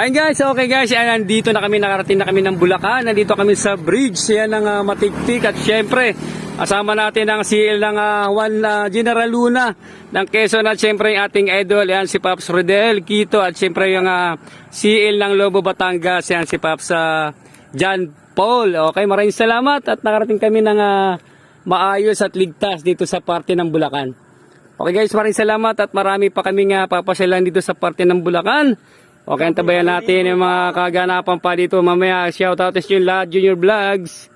Ayun guys, okay guys, yan, nandito na kami, nakarating na kami ng Bulacan, nandito kami sa bridge, yan ang uh, matiktik. At syempre, asama natin ang CL ng uh, Juan uh, General Luna ng Quezon. At syempre yung ating idol, yan si Paps Rodel, Quito. At syempre yung uh, CL ng Lobo Batangas, yan si Paps uh, John Paul. Okay, maraming salamat. At nakarating kami ng uh, maayos at ligtas dito sa parte ng Bulacan. Okay guys, maraming salamat. At marami pa kaming uh, papasyalan dito sa parte ng Bulacan. Okay, antabayan natin yung mga kaganapan pa dito. Mamaya, shoutout sa yung lahat, Junior Vlogs.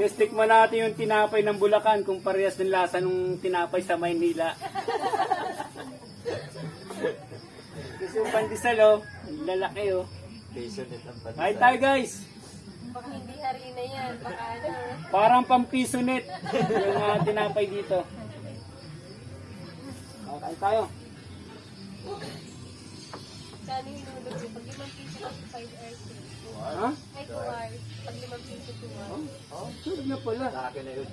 Guys, tikman natin yung tinapay ng Bulacan kung parehas ng lasa ng tinapay sa Maynila. Kasi yung pandesal, oh, lalaki, oh. Hi tayo, guys. Baka hindi harina yan. Baka ano. Parang pampiso net yung uh, tinapay dito. Okay tayo. Yung nulog ko? Pag limang piso lang 5 hours. Ha? Ay, 2 hours. Pag limang piso 2 hours. Oh, sure na pala. Ano yun?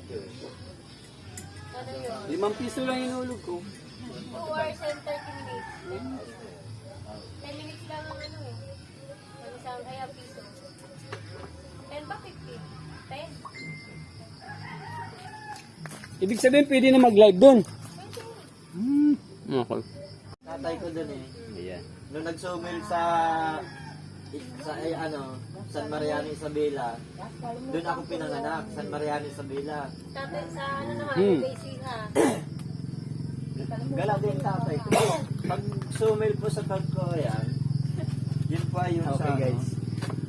Limang piso lang inulog ko. 2 hours and 30 minutes. 10 minutes lang ang ano eh. Ang isang kaya piso. 10 ba 50? 10? Ibig sabihin, pwede na mag-live doon. Hmm. Okay. Tatay ko dun eh. Ayan. Nung nagsumil sa sa eh, ano, San Mariano Isabela, doon ako pinanganak, San Mariano Isabela. Tatay sa ano naman, Hmm. basic ha. Gala din tatay ko. Pag sumil po sa Tagkoyan, yun po ay yung Okay, sa guys.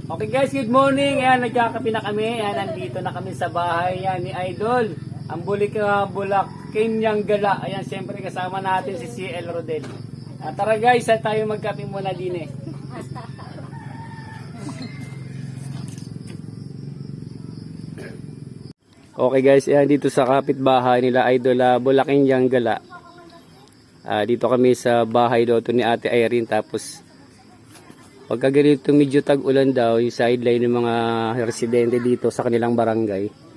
Okay guys, good morning. Ayan, nagkakapi na kami. Ayan, nandito na kami sa bahay yan ni Idol. Ang bulik uh, bulak, Kenyang Gala. Ayan, siyempre kasama natin si CL Rodel. At tara guys, at tayo magkape muna din eh. Okay guys, ayan dito sa kapitbahay nila Idol uh, Bulaking Gala. Ah, dito kami sa bahay daw to ni Ate Irene tapos Pagka ganito medyo tag-ulan daw, yung sideline ng mga residente dito sa kanilang barangay.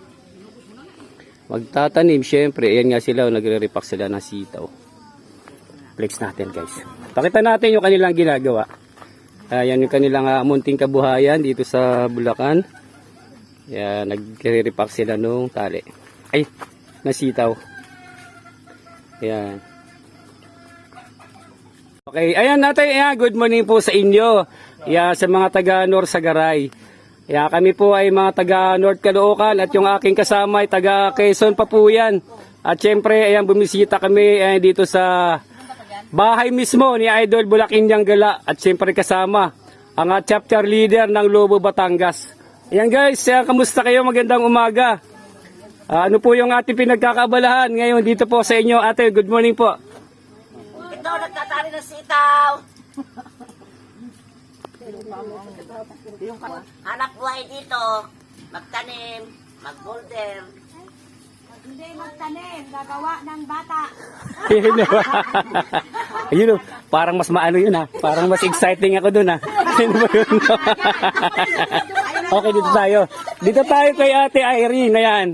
Magtatanim, syempre, ayan nga sila, oh, nagre-repack sila ng sitaw. Flex natin guys. Pakita natin yung kanilang ginagawa. Ayan yung kanilang uh, munting kabuhayan dito sa Bulacan. Ayan, nagre-repack sila nung tali. Ay, na sitaw. Ayan. Okay, ayan natin, ayan, good morning po sa inyo. Yeah, sa mga taga North Sagaray. Yeah, kami po ay mga taga North Caloocan at yung aking kasama ay taga Quezon pa po yan. At syempre, ayan, bumisita kami ayan, dito sa bahay mismo ni Idol Bulakinyang Gala at syempre kasama ang uh, chapter leader ng Lobo Batangas. Ayan guys, ayan, kamusta kayo? Magandang umaga. Ah, ano po yung ating pinagkakabalahan ngayon dito po sa inyo? Ate, good morning po. Ito, nagtatari ng sitaw. Yung hanap buhay dito, magtanim, mag-boulder. Hindi magtanim, gagawa ng bata. Yun o. Yun o. Parang mas maano yun ha. Parang mas exciting ako dun ha. Yun ba yun? okay, dito tayo. Dito tayo kay Ate Irene. Ayan.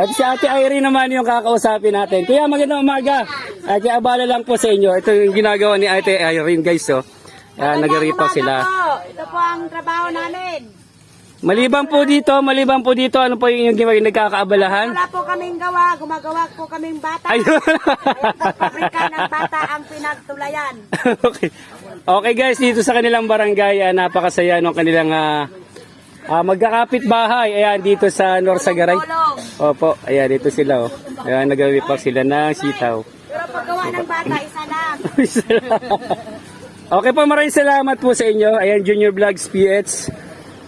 At si Ate Irene naman yung kakausapin natin. Kuya, magandang umaga. At kaya abala lang po sa inyo. Ito yung ginagawa ni Ate Irene guys. Oh. Ayan, nag-repack sila. Po, ito po ang trabaho namin. Maliban po dito, maliban po dito, ano po yung yung nagkakaabalahan? Wala po kaming gawa, gumagawa po kaming bata. Ayun. Pabrika ng bata ang pinagtulayan. okay. Okay guys, dito sa kanilang barangay, ah, napakasaya ng kanilang ah, ah, magkakapit bahay. Ayan, dito sa North Sagaray. Tulong. Opo, ayan, dito sila. Oh. Ayan, nag-repack sila ng sitaw. Pero paggawa ng bata, isa lang. okay po, maraming salamat po sa inyo. Ayan, Junior Vlogs PH.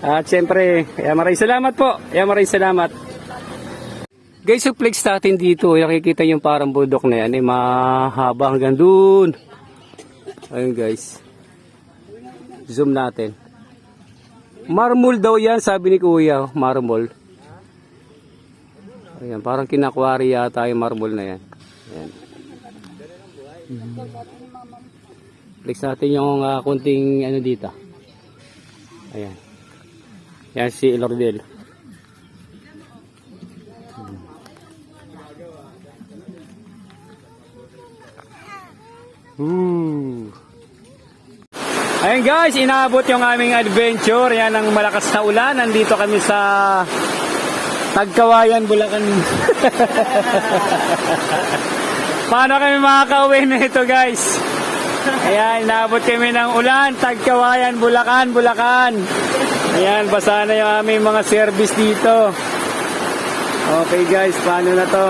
At syempre, ayan, maraming salamat po. Ayan, maraming salamat. Guys, yung natin dito, nakikita yung parang budok na yan, eh, mahaba hanggang dun. Ayun guys. Zoom natin. Marmol daw yan, sabi ni Kuya. Marmol. Ayan, parang kinakwari yata yung marmol na yan. Ayan. Flex natin yung uh, kunting ano dito. Ayan. Yan si Lordel. Ooh. Ayun guys, inaabot yung aming adventure. Yan ang malakas na ulan. Nandito kami sa Tagkawayan, Bulacan. Paano kami makakauwi nito guys? Ayan, inaabot kami ng ulan. Tagkawayan, Bulacan, Bulacan. Ayan, basa na yung aming mga service dito. Okay guys, paano na to?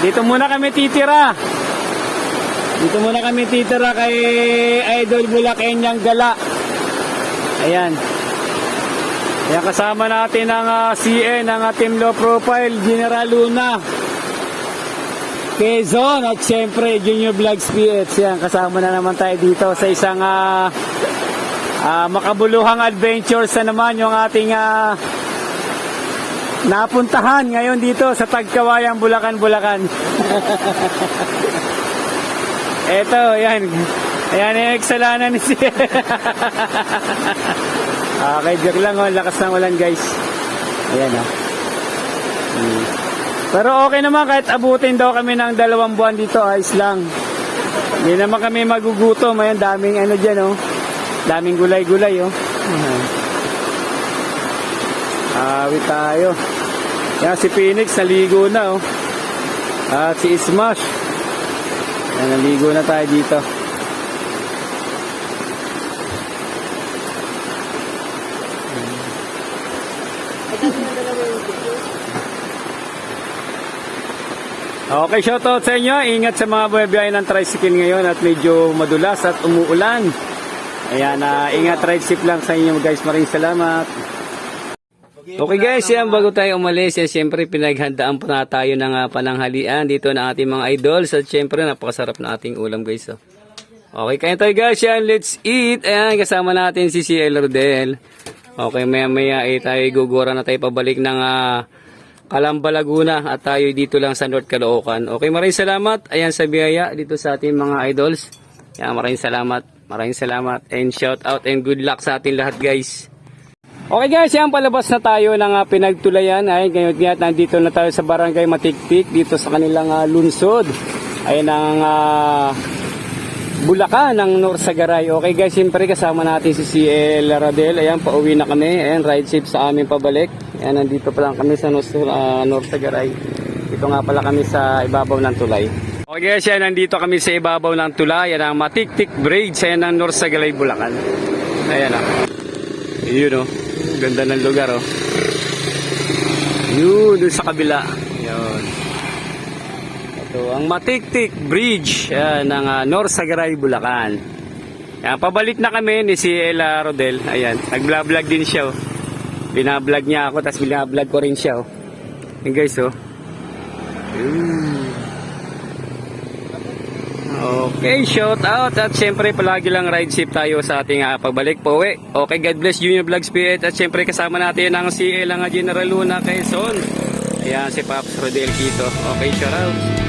Dito muna kami titira. Dito muna kami titira kay Idol Bulakenyang Gala. Ayan. Ayan, kasama natin ang ah, CN, ang ah, Team Low Profile, General Luna. Quezon at syempre Junior Vlogs PH. Yan, kasama na naman tayo dito sa isang ah, ah, makabuluhang adventures na naman yung ating ah, napuntahan ngayon dito sa Tagkawayan, Bulacan, Bulacan. Eto, yan. Ayan yung eksalanan ni si... okay, joke lang. Oh. Lakas ng ulan, guys. Ayan, oh. Hmm. Pero okay naman kahit abutin daw kami ng dalawang buwan dito, ayos lang. Hindi naman kami magugutom. Ayan, daming ano dyan, oh. Daming gulay-gulay, oh. Awit tayo. Yan, si Phoenix, naligo na, oh. At si Smash. Yan, naligo na tayo dito. Okay, shoutout sa inyo. Ingat sa mga bumibiyahe ng tricycle ngayon at medyo madulas at umuulan. Ayan, na ingat safe lang sa inyo guys. Maraming salamat. Okay guys, yan bago tayo umalis, yan siyempre pinaghandaan po na tayo ng ah, pananghalian dito ng ating mga idols at siyempre napakasarap na ating ulam guys. Oh. Okay, kain tayo guys, yan, let's eat. Ayan, kasama natin si CL Rodel. Okay, maya maya eh, tayo gugura na tayo pabalik ng ah, Calamba, Laguna at tayo dito lang sa North Caloocan. Okay, maraming salamat. Ayan sa biyaya dito sa ating mga idols. Yan, maraming salamat. Maraming salamat and shout out and good luck sa ating lahat guys. Okay guys, yan palabas na tayo ng ah, pinagtulayan. Ay, ngayon nga nandito na tayo sa Barangay Matiktik dito sa kanilang ah, lunsod. Ayun ang ah, Bulacan ng Norsagaray. Okay guys, siyempre kasama natin si CL Radel. Ayan, pauwi na kami. Ayan, ride safe sa amin pabalik. Ayan, nandito pa lang kami sa Nors, uh, Norsagaray. Dito nga pala kami sa ibabaw ng tulay. Okay guys, yan, nandito kami sa ibabaw ng tulay. Yan ang Matiktik Bridge. Ayan ang Norsagaray, Bulacan. Ayan ah. Yun oh. Ganda ng lugar oh. Yun, dun sa kabila. Ito, ang Matiktik Bridge yan, ng uh, Norsagaray, Bulacan. Yan, pabalik na kami ni si Ella Rodel. Ayan, nag-vlog din siya. Oh. Binablog niya ako, tapos binablog ko rin siya. Oh. Yan guys, oh. Yun. Okay, shout out at syempre palagi lang ride safe tayo sa ating uh, pagbalik po uwi. Okay, God bless Junior Vlogs PH at syempre kasama natin ang si Elang General Luna Quezon. Ayan, si Pops Rodel Quito. Okay, shout out.